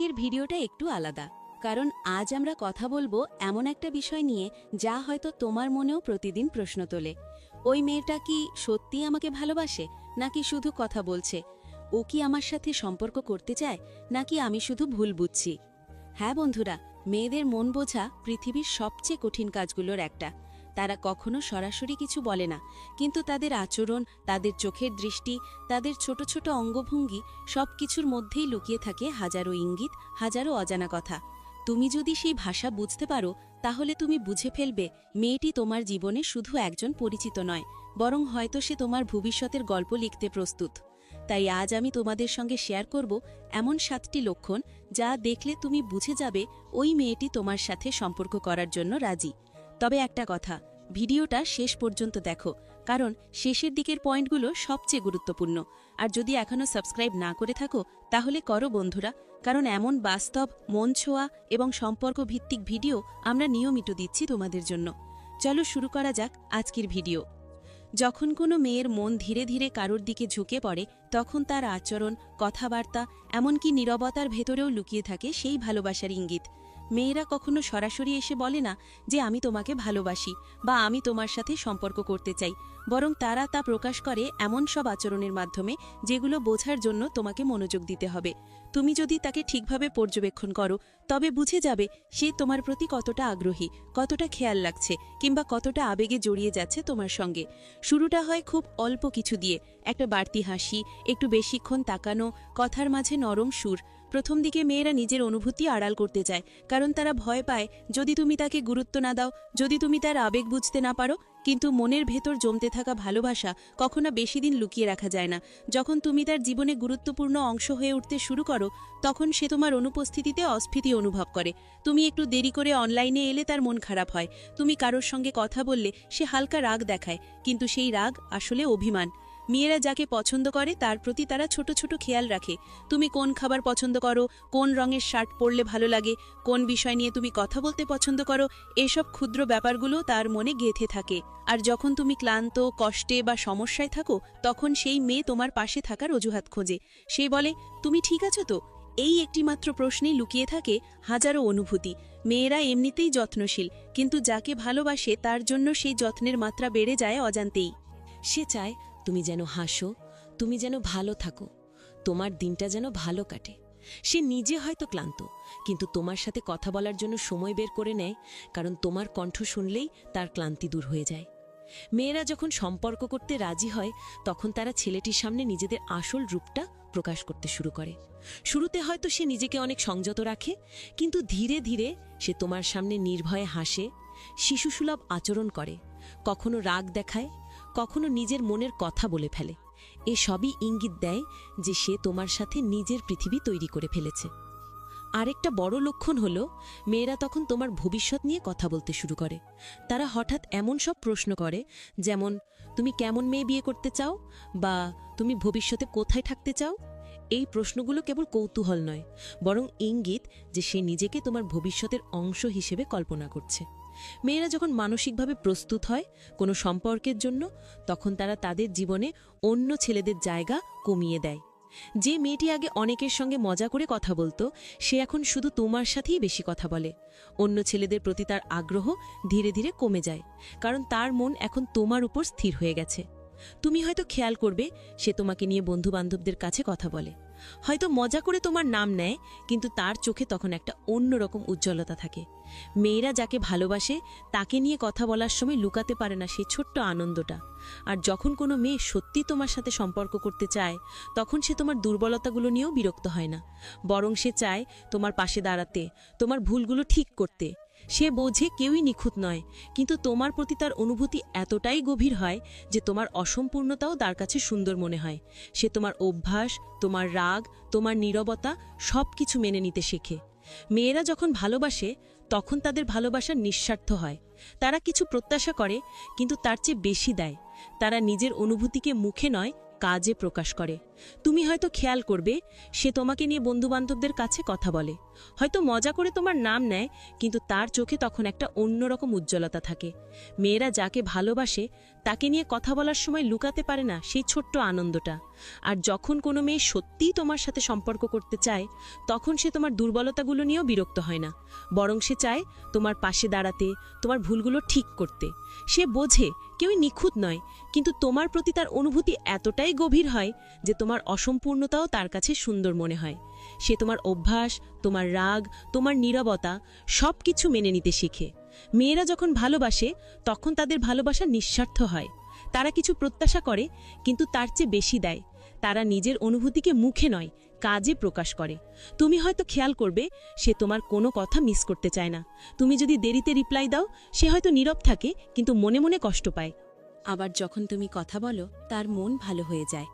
আজকের ভিডিওটা একটু আলাদা, কারণ আজ আমরা কথা বলব এমন একটা বিষয় নিয়ে যা হয়তো তোমার মনেও প্রতিদিন প্রশ্ন তোলে। ওই মেয়েটা কি সত্যি আমাকে ভালোবাসে, নাকি শুধু কথা বলছে? ও কি আমার সাথে সম্পর্ক করতে চায়, নাকি আমি শুধু ভুল বুঝছি? হ্যাঁ বন্ধুরা, মেয়েদের মন বোঝা পৃথিবীর সবচেয়ে কঠিন কাজগুলোর একটা। তারা কখনো সরাসরি কিছু বলে না। কিন্তু তাদের আচরণ, তাদের চোখের দৃষ্টি, তাদের ছোট ছোট অঙ্গভঙ্গি সব কিছুর মধ্যেই লুকিয়ে থাকে হাজারো ইঙ্গিত, হাজারো অজানা কথা। তুমি যদি সেই ভাষা বুঝতে পারো, তাহলে তুমি বুঝে ফেলবে, মেয়েটি তোমার জীবনে শুধু একজন পরিচিত নয়, বরং হয়তো সে তোমার ভবিষ্যতের গল্প লিখতে প্রস্তুত। তাই আজ আমি তোমাদের সঙ্গে শেয়ার করব এমন সাতটি লক্ষণ যা দেখলে তুমি বুঝে যাবে ওই মেয়েটি তোমার সাথে সম্পর্ক করার জন্য রাজি। তবে একটা কথা, ভিডিওটা শেষ পর্যন্ত দেখো, কারণ শেষের দিকের পয়েন্টগুলো সবচেয়ে গুরুত্বপূর্ণ। আর যদি এখনও সাবস্ক্রাইব না করে থাকো, তাহলে করো বন্ধুরা, কারণ এমন বাস্তব, মন ছোঁয়া এবং সম্পর্ক ভিত্তিক ভিডিও আমরা নিয়মিত দিচ্ছি তোমাদের জন্য। চলো শুরু করা যাক আজকের ভিডিও। যখন কোনো মেয়ের মন ধীরে ধীরে কারোর দিকে ঝুঁকে পড়ে, তখন তার আচরণ, কথাবার্তা, এমনকি নীরবতার ভেতরেও লুকিয়ে থাকে সেই ভালোবাসার ইঙ্গিত। মেয়েরা কখনো সরাসরি এসে বলে না যে আমি তোমাকে ভালোবাসি বা আমি তোমার সাথে সম্পর্ক করতে চাই। বরং তারা তা প্রকাশ করে এমন সব আচরণের মাধ্যমে যেগুলো বোঝার জন্য তোমাকে মনোযোগ দিতে হবে। তুমি যদি তাকে ঠিকভাবে পর্যবেক্ষণ করো, তবে বুঝে যাবে সে তোমার প্রতি কতটা আগ্রহী, কতটা খেয়াল লাগছে কিংবা কতটা আবেগে জড়িয়ে যাচ্ছে তোমার সঙ্গে। শুরুটা হয় খুব অল্প কিছু দিয়ে, একটা বাড়তি হাসি, একটু বেশিক্ষণ তাকানো, কথার মাঝে নরম সুর প্রথম দিকে মেয়েরা নিজের অনুভূতি আড়াল করতে চায়, কারণ তারা ভয় পায়, যদি তুমি তাকে গুরুত্ব না দাও, যদি তুমি তার আবেগ বুঝতে না পারো, কিন্তু মনের ভেতর জমতে থাকা ভালোবাসা কখনো বেশি দিন লুকিয়ে রাখা যায় না। যখন তুমি তার জীবনে গুরুত্বপূর্ণ অংশ হয়ে উঠতে শুরু করো, তখন সে তোমার অনুপস্থিতিতে অস্ফীতি অনুভব করে। তুমি একটু দেরি করে অনলাইনে এলে তার মন খারাপ হয়। তুমি কারোর সঙ্গে কথা বললে সে হালকা রাগ দেখায়, কিন্তু সেই রাগ আসলে অভিমান। মেয়েরা যাকে পছন্দ করে, তার প্রতি তারা ছোট ছোট খেয়াল রাখে। তুমি কোন খাবার পছন্দ করো, কোন রঙের শার্ট পরলে ভালো লাগে, কোন বিষয় নিয়ে তুমি কথা বলতে পছন্দ করো, এসব ক্ষুদ্র ব্যাপারগুলো তার মনে গেঁথে থাকে। আর যখন তুমি ক্লান্ত, কষ্টে বা সমস্যায় থাকো, তখন সেই মেয়ে তোমার পাশে থাকার অজুহাত খোঁজে। সে বলে, তুমি ঠিক আছো তো? এই একটিমাত্র প্রশ্নেই লুকিয়ে থাকে হাজারো অনুভূতি। মেয়েরা এমনিতেই যত্নশীল, কিন্তু যাকে ভালোবাসে তার জন্য সেই যত্নের মাত্রা বেড়ে যায় অজান্তেই। সে চায় তুমি যেন হাসো, তুমি যেন ভালো থাকো, তোমার দিনটা যেন ভালো কাটে। সে নিজে হয়তো ক্লান্ত, কিন্তু তোমার সাথে কথা বলার জন্য সময় বের করে নেয়, কারণ তোমার কণ্ঠ শুনলেই তার ক্লান্তি দূর হয়ে যায়। মেয়েরা যখন সম্পর্ক করতে রাজি হয়, তখন তারা ছেলেটির সামনে নিজেদের আসল রূপটা প্রকাশ করতে শুরু করে। শুরুতে হয়তো সে নিজেকে অনেক সংযত রাখে, কিন্তু ধীরে ধীরে সে তোমার সামনে নির্ভয়ে হাসে, শিশুসুলভ আচরণ করে, কখনো রাগ দেখায় কখনো নিজের মনের কথা বলে ফেলে। এ সবই ইঙ্গিত দেয় যে সে তোমার সাথে নিজের পৃথিবী তৈরি করে ফেলেছে। আরেকটা বড় লক্ষণ হল, মেয়েরা তখন তোমার ভবিষ্যৎ নিয়ে কথা বলতে শুরু করে। তারা হঠাৎ এমন সব প্রশ্ন করে, যেমন, তুমি কেমন মেয়ে বিয়ে করতে চাও? বা, তুমি ভবিষ্যতে কোথায় থাকতে চাও? এই প্রশ্নগুলো কেবল কৌতূহল নয়, বরং ইঙ্গিত যে সে নিজেকে তোমার ভবিষ্যতের অংশ হিসেবে কল্পনা করছে। মেয়েরা যখন মানসিকভাবে প্রস্তুত হয় কোনো সম্পর্কের জন্য, তখন তারা তাদের জীবনে অন্য ছেলেদের জায়গা কমিয়ে দেয়। যে মেয়েটি আগে অনেকের সঙ্গে মজা করে কথা বলতো, সে এখন শুধু তোমার সাথেই বেশি কথা বলে। অন্য ছেলেদের প্রতি তার আগ্রহ ধীরে ধীরে কমে যায়, কারণ তার মন এখন তোমার উপর স্থির হয়ে গেছে। তুমি হয়তো খেয়াল করবে, সে তোমাকে নিয়ে বন্ধু বান্ধবদের কাছে কথা বলে। হয়তো মজা করে তোমার নাম নেয়, কিন্তু তার চোখে তখন একটা অন্যরকম উজ্জ্বলতা থাকে। মেয়েরা যাকে ভালোবাসে, তাকে নিয়ে কথা বলার সময় লুকাতে পারে না সেই ছোট্ট আনন্দটা। আর যখন কোনো মেয়ে সত্যি তোমার সাথে সম্পর্ক করতে চায়, তখন সে তোমার দুর্বলতাগুলো নিয়েও বিরক্ত হয় না। বরং সে চায় তোমার পাশে দাঁড়াতে, তোমার ভুলগুলো ঠিক করতে। সে বোঝে কেউই নিখুঁত নয়, কিন্তু তোমার প্রতি তার অনুভূতি এতটাই গভীর হয় যে তোমার অসম্পূর্ণতাও তার কাছে সুন্দর মনে হয়। সে তোমার অভ্যাস, তোমার রাগ, তোমার নীরবতা সব কিছু মেনে নিতে শেখে। মেয়েরা যখন ভালোবাসে, তখন তাদের ভালোবাসা নিঃস্বার্থ হয়। তারা কিছু প্রত্যাশা করে, কিন্তু তার চেয়ে বেশি দেয়। তারা নিজের অনুভূতিকে মুখে নয়, কাজে প্রকাশ করে। তুমি হয়তো খেয়াল করবে, সে তোমাকে নিয়ে বন্ধুবান্ধবদের কাছে কথা বলে। হয়তো মজা করে তোমার নাম নেয়, কিন্তু তার চোখে তখন একটা অন্যরকম উজ্জ্বলতা থাকে। মেয়েরা যাকে ভালোবাসে, তাকে নিয়ে কথা বলার সময় লুকাতে পারে না সেই ছোট্ট আনন্দটা। আর যখন কোনো মেয়ে সত্যিই তোমার সাথে সম্পর্ক করতে চায়, তখন সে তোমার দুর্বলতাগুলো নিয়েও বিরক্ত হয় না। বরং সে চায় তোমার পাশে দাঁড়াতে, তোমার ভুলগুলো ঠিক করতে। সে বোঝে, কেউই নিখুঁত নয়, কিন্তু তোমার প্রতি তার অনুভূতি এতটাই গভীর হয় যে তোমার অসম্পূর্ণতাও তার কাছে সুন্দর মনে হয়। সে তোমার অভ্যাস, তোমার রাগ, তোমার নীরবতা সব কিছু মেনে নিতে শিখে। মেয়েরা যখন ভালোবাসে, তখন তাদের ভালোবাসা নিঃস্বার্থ হয়। তারা কিছু প্রত্যাশা করে, কিন্তু তার চেয়ে বেশি দেয়। তারা নিজের অনুভূতিকে মুখে নয়, কাজে প্রকাশ করে। তুমি হয়তো খেয়াল করবে, সে তোমার কোনো কথা মিস করতে চায় না। তুমি যদি দেরিতে রিপ্লাই দাও, সে হয়তো নীরব থাকে, কিন্তু মনে মনে কষ্ট পায়। আবার যখন তুমি কথা বলো, তার মন ভালো হয়ে যায়।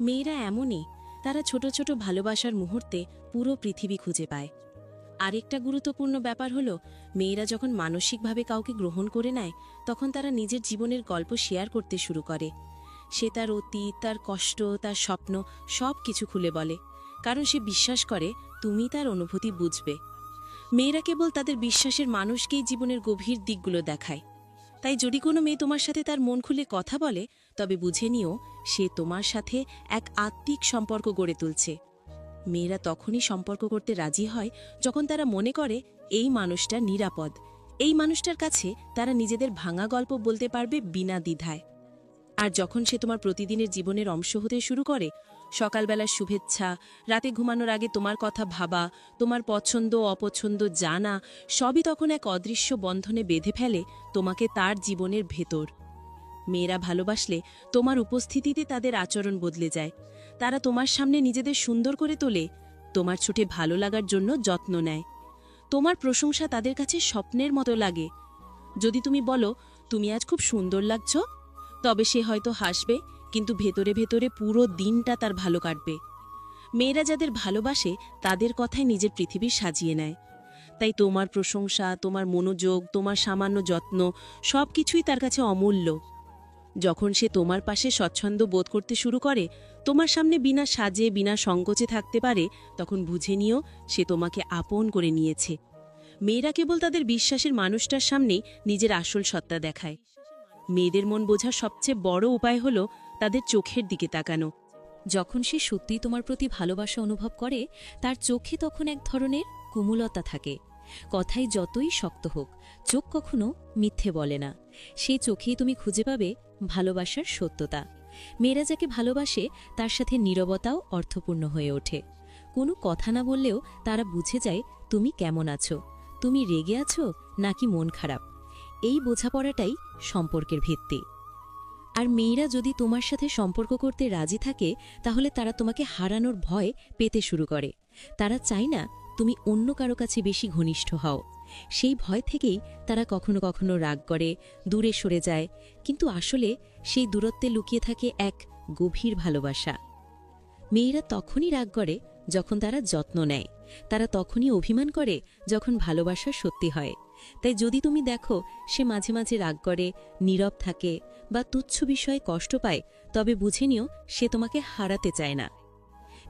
মেয়েরা এমনই, তারা ছোট ছোট ভালোবাসার মুহূর্তে পুরো পৃথিবী খুঁজে পায়। আরেকটা গুরুত্বপূর্ণ ব্যাপার হলো, মেয়েরা যখন মানসিকভাবে কাউকে গ্রহণ করে নেয়, তখন তারা নিজের জীবনের গল্প শেয়ার করতে শুরু করে। সে তার অতীত, তার কষ্ট, তার স্বপ্ন সব কিছু খুলে বলে, কারণ সে বিশ্বাস করে তুমি তার অনুভূতি বুঝবে। মেয়েরা কেবল তাদের বিশ্বাসের মানুষকেই জীবনের গভীর দিকগুলো দেখায়। তাই যদি কোনো মেয়ে তোমার সাথে তার মন খুলে কথা বলে, তবে বুঝে নিও সে তোমার সাথে এক আত্মিক সম্পর্ক গড়ে তুলছে। মেয়েরা তখনই সম্পর্ক করতে রাজি হয় যখন তারা মনে করে, এই মানুষটা নিরাপদ। এই মানুষটার কাছে তারা নিজেদের ভাঙা গল্প বলতে পারবে বিনা দ্বিধায়। আর যখন সে তোমার প্রতিদিনের জীবনের অংশ হতে শুরু করে সকালবেলার শুভেচ্ছা। রাতে ঘুমানোর আগে তোমার কথা ভাবা, তোমার পছন্দ অপছন্দ জানা, সবই তখন এক অদৃশ্য বন্ধনে বেঁধে ফেলে তোমাকে তার জীবনের ভেতর। মেয়েরা ভালোবাসলে তোমার উপস্থিতিতে তাদের আচরণ বদলে যায়। তারা তোমার সামনে নিজেদের সুন্দর করে তোলে, তোমার ছুটে ভালো লাগার জন্য যত্ন নেয়। তোমার প্রশংসা তাদের কাছে স্বপ্নের মতো লাগে। যদি তুমি বলো, তুমি আজ খুব সুন্দর লাগছ? তবে সে হয়তো হাসবে কিন্তু ভেতরে ভেতরে পুরো দিনটা তার ভালো কাটবে। মেয়েরা যাদের ভালোবাসে, তাদের কথায় নিজের পৃথিবী সাজিয়ে নেয়। তাই তোমার প্রশংসা, তোমার মনোযোগ, তোমার সামান্য যত্ন সব কিছুই তার কাছে অমূল্য। যখন সে তোমার পাশে স্বচ্ছন্দ বোধ করতে শুরু করে, তোমার সামনে বিনা সাজে, বিনা সংকোচে থাকতে পারে, তখন বুঝে নিও, সে তোমাকে আপন করে নিয়েছে। মেয়েরা কেবল তাদের বিশ্বাসের মানুষটার সামনেই নিজের আসল সত্তা দেখায়। মেয়েদের মন বোঝার সবচেয়ে বড় উপায় হল তাদের চোখের দিকে তাকানো। যখন সে সত্যিই তোমার প্রতি ভালোবাসা অনুভব করে, তার চোখে তখন এক ধরনের কুমুলতা থাকে। কথাই যতই শক্ত হোক, চোখ কখনো মিথ্যে বলে না। সেই চোখেই তুমি খুঁজে পাবে ভালোবাসার সত্যতা। মেয়েরা যাকে ভালোবাসে, তার সাথে নীরবতাও অর্থপূর্ণ হয়ে ওঠে। কোনো কথা না বললেও তারা বুঝে যায়, তুমি কেমন আছো? তুমি রেগে আছো নাকি মন খারাপ? এই বোঝাপড়াটাই সম্পর্কের ভিত্তি। আর মেয়েরা যদি তোমার সাথে সম্পর্ক করতে রাজি থাকে, তাহলে তারা তোমাকে হারানোর ভয় পেতে শুরু করে। তারা চায় না তুমি অন্য কারও কাছে বেশি ঘনিষ্ঠ হও। সেই ভয় থেকেই তারা কখনো কখনো রাগ করে, দূরে সরে যায়। কিন্তু আসলে সেই দূরত্বে লুকিয়ে থাকে এক গভীর ভালোবাসা। মেয়েরা তখনই রাগ করে যখন তারা যত্ন নেয়। তারা তখনই অভিমান করে যখন ভালোবাসা সত্যি হয়। তাই যদি তুমি দেখো সে মাঝে মাঝে রাগ করে, নীরব থাকে বা তুচ্ছ বিষয়ে কষ্ট পায়, তবে বুঝে নিও সে তোমাকে হারাতে চায় না।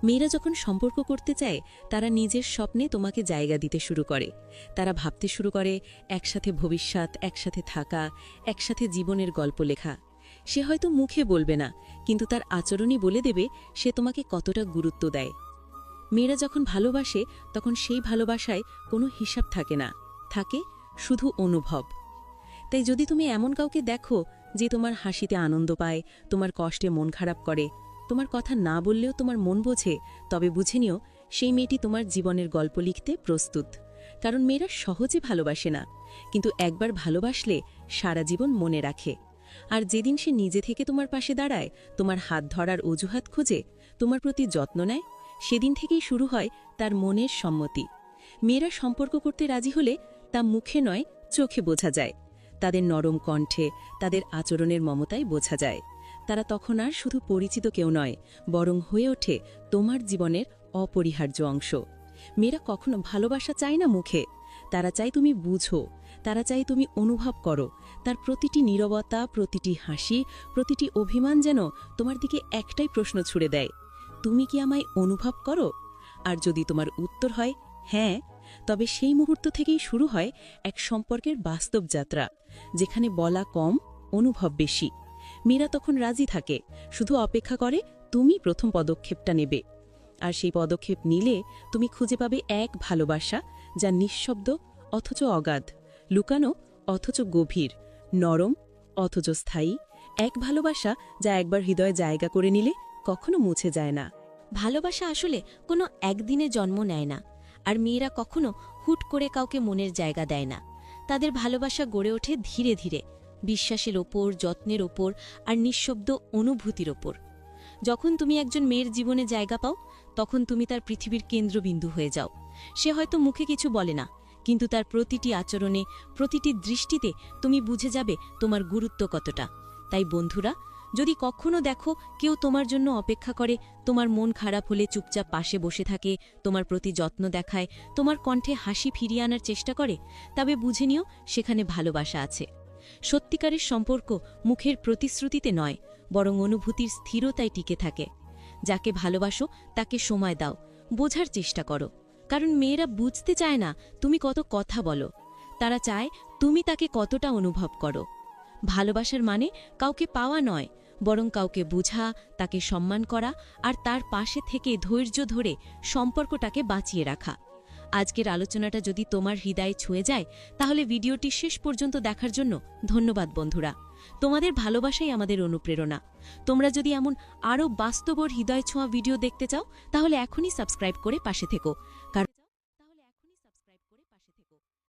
মেয়েরা যখন সম্পর্ক করতে চায়, তারা নিজের স্বপ্নে তোমাকে জায়গা দিতে শুরু করে। তারা ভাবতে শুরু করে, একসাথে ভবিষ্যৎ, একসাথে থাকা, একসাথে জীবনের গল্প লেখা। সে হয়তো মুখে বলবে না, কিন্তু তার আচরণই বলে দেবে সে তোমাকে কতটা গুরুত্ব দেয়। মেয়েরা যখন ভালোবাসে, তখন সেই ভালোবাসায় কোনো হিসাব থাকে না। থাকে শুধু অনুভব। তাই যদি তুমি এমন কাউকে দেখো যে তোমার হাসিতে আনন্দ পায়, তোমার কষ্টে মন খারাপ করে, তোমার কথা না বললেও তোমার মন বোঝে, তবে বুঝে নিও সেই মেয়েটি তোমার জীবনের গল্প লিখতে প্রস্তুত। কারণ মেয়েরা সহজে ভালোবাসে না, কিন্তু একবার ভালোবাসলে সারা জীবন মনে রাখে। আর যেদিন সে নিজে থেকে তোমার পাশে দাঁড়ায়, তোমার হাত ধরার অজুহাত খোঁজে, তোমার প্রতি যত্ন নেয়, সেদিন থেকেই শুরু হয় তার মনের সম্মতি। মেয়েরা সম্পর্ক করতে রাজি হলে তা মুখে নয়, চোখে বোঝা যায়। তাদের নরম কণ্ঠে, তাদের আচরণের মমতায় বোঝা যায়। তারা তখন আর শুধু পরিচিত কেউ নয়, বরং হয়ে ওঠে তোমার জীবনের অপরিহার্য অংশ। মেয়েরা কখনো ভালোবাসা চায় না মুখে। তারা চায় তুমি বুঝো, তারা চায় তুমি অনুভব করো। তার প্রতিটি নীরবতা, প্রতিটি হাসি, প্রতিটি অভিমান যেন তোমার দিকে একটাই প্রশ্ন ছুড়ে দেয়, তুমি কি আমায় অনুভব করো? আর যদি তোমার উত্তর হয় হ্যাঁ তবে সেই মুহূর্ত থেকেই শুরু হয় এক সম্পর্কের বাস্তব যাত্রা, যেখানে বলা কম, অনুভব বেশি। মীরা তখন রাজি থাকে, শুধু অপেক্ষা করে, তুমি প্রথম পদক্ষেপটা নেবে। আর সেই পদক্ষেপ নিলে তুমি খুঁজে পাবে এক ভালোবাসা, যা নিঃশব্দ, অথচ অগাধ, লুকানো, অথচ গভীর, নরম, অথচ স্থায়ী। এক ভালোবাসা যা একবার হৃদয়ে জায়গা করে নিলে কখনো মুছে যায় না। ভালোবাসা আসলে কোনো একদিনে জন্ম নেয় না। আর মেয়েরা কখনো হুট করে কাউকে মনের জায়গা দেয় না। তাদের ভালোবাসা গড়ে ওঠে ধীরে ধীরে, বিশ্বাসের ওপর, যত্নের ওপর আর নিঃশব্দ অনুভূতির ওপর। যখন তুমি একজন মেয়ের জীবনে জায়গা পাও, তখন তুমি তার পৃথিবীর কেন্দ্রবিন্দু হয়ে যাও। সে হয়তো মুখে কিছু বলে না, কিন্তু তার প্রতিটি আচরণে, প্রতিটি দৃষ্টিতে তুমি বুঝে যাবে তোমার গুরুত্ব কতটা। তাই বন্ধুরা যদি কখনো দেখো কেউ তোমার জন্য অপেক্ষা করে, তোমার মন খারাপ হলে চুপচাপ পাশে বসে থাকে, তোমার প্রতি যত্ন দেখায়, তোমার কণ্ঠে হাসি ফিরিয়ে আনার চেষ্টা করে, তবে বুঝে নিও সেখানে ভালোবাসা আছে। সত্যিকারের সম্পর্ক মুখের প্রতিশ্রুতিতে নয়, বরং অনুভূতির স্থিরতায় টিকে থাকে। যাকে ভালোবাসো তাকে সময় দাও, বোঝার চেষ্টা করো। কারণ মেয়েরা বুঝতে চায় না, তুমি কত কথা বলো। তারা চায় তুমি তাকে কতটা অনুভব করো। ভালোবাসার মানে কাউকে পাওয়া নয় বরং কাউকে বোঝা, তাকে সম্মান করা আর তার পাশে থেকে ধৈর্য ধরে সম্পর্কটাকে বাঁচিয়ে রাখা। আজকের আলোচনাটা যদি তোমার হৃদয়ে ছুঁয়ে যায়, তাহলে ভিডিওটি শেষ পর্যন্ত দেখার জন্য ধন্যবাদ বন্ধুরা। তোমাদের ভালোবাসাই আমাদের অনুপ্রেরণা। তোমরা যদি এমন আরও বাস্তবর হৃদয় ছোঁয়া ভিডিও দেখতে চাও, তাহলে এখনই সাবস্ক্রাইব করে পাশে থেকো। কারণ